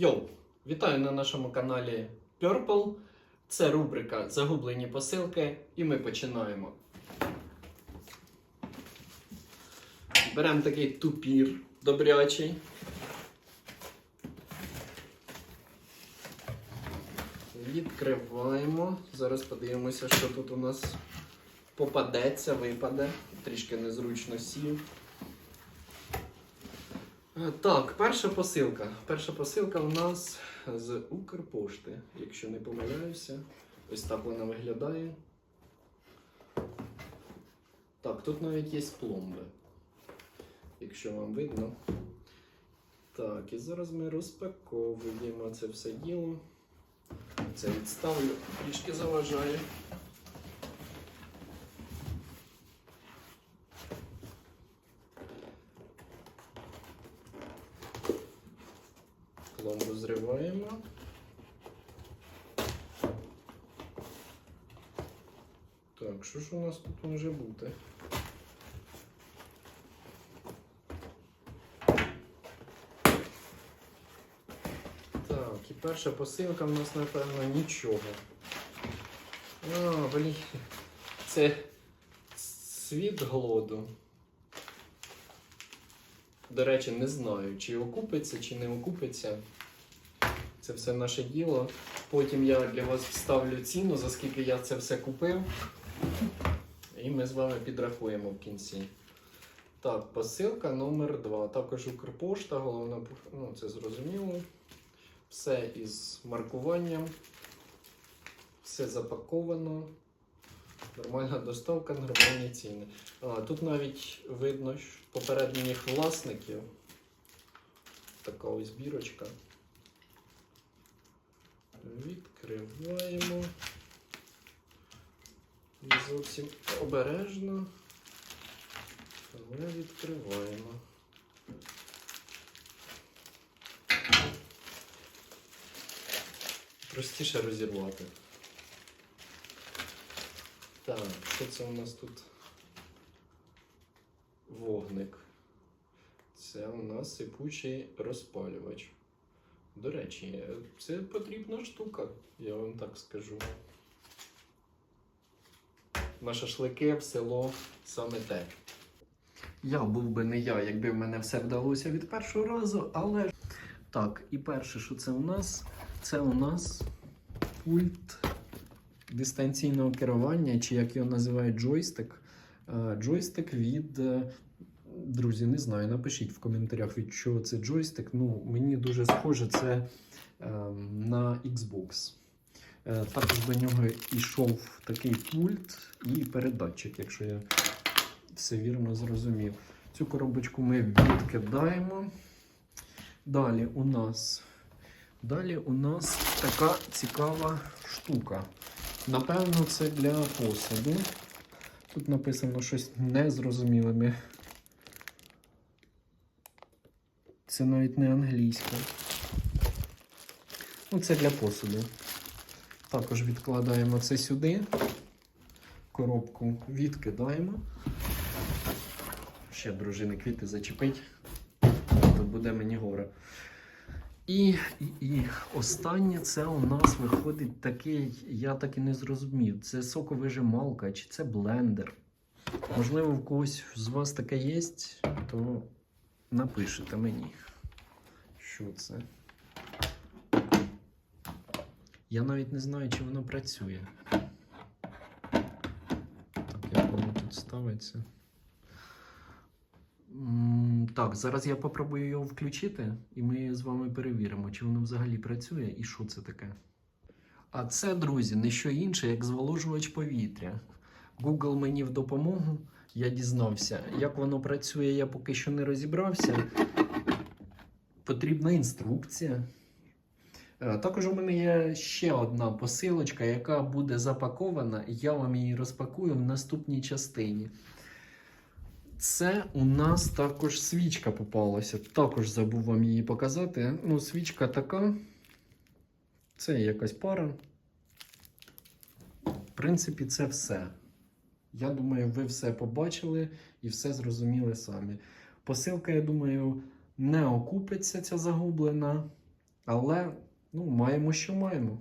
Йоу! Вітаю на нашому каналі Purple. Це рубрика Загублені посилки, і ми починаємо. Беремо такий тупір добрячий. Відкриваємо. Зараз подивимося, що тут у нас попадеться, випаде. Трішки незручно сів. Е, Так, перша посилка. Перша посилка у нас з Укрпошти, якщо не помиляюся. Ось так вона виглядає. Так, тут навіть є пломби. Якщо вам видно. Так, і зараз ми розпаковуємо це все діло. Це відставлю, трішки заважає. Пломбу зриваємо. Так, що ж у нас тут може бути? Так, і перша посилка в нас, напевно, нічого. А, блін. Це світ голоду. До речі, не знаю, чи окупиться, чи не окупиться. Це все наше діло. Потім я для вас вставлю ціну, за скільки я це все купив. І ми з вами підрахуємо в кінці. Так, посилка номер 2. Також Укрпошта, головна, ну це зрозуміло. Все із маркуванням. Все запаковано. Нормальна доставка, нормальні ціни. А, тут навіть видно попередніх власників. Така ось бірочка. Відкриваємо. Не зовсім обережно. Але відкриваємо. Простіше розірвати. Так, що це у нас тут? Вогник. Це у нас сипучий розпалювач. До речі, це потрібна штука, я вам так скажу. На шашлики в село саме те. Я був би не я, якби в мене все вдалося від першого разу, але. Так, і перше, що це у нас? Це у нас пульт дистанційного керування, чи як його називають джойстик. Е, Джойстик від. е, Друзі, не знаю, напишіть в коментарях, від чого це джойстик. Ну, мені дуже схоже, це ем, на Xbox. Е, Також до нього йшов такий пульт і передатчик, якщо я все вірно зрозумів. Цю коробочку ми відкидаємо. Далі у нас, далі у нас така цікава штука. Напевно, це для посуду. Тут написано щось незрозумілими. Це навіть не англійська. Ну, це для посуду. Також відкладаємо це сюди. Коробку відкидаємо. Ще дружини квіти зачепить. То буде мені горе. І, і, і останнє це у нас виходить такий, я так і не зрозумів. Це соковижималка чи це блендер. Можливо, в когось з вас таке є, то напишете мені, що це. Я навіть не знаю, чи воно працює. Так, як воно тут ставиться. Так, зараз я попробую його включити, і ми з вами перевіримо, чи воно взагалі працює і що це таке. А це, друзі, не що інше, як зволожувач повітря. Google мені в допомогу. Я дізнався, як воно працює, я поки що не розібрався. Потрібна інструкція. Е, Також у мене є ще одна посилочка, яка буде запакована, я вам її розпакую в наступній частині. Це у нас також свічка попалася. Також забув вам її показати. Ну, свічка така. Це якась пара. В принципі, це все. Я думаю, ви все побачили і все зрозуміли самі. Посилка, я думаю, не окупиться ця загублена. Але ну, маємо, що маємо.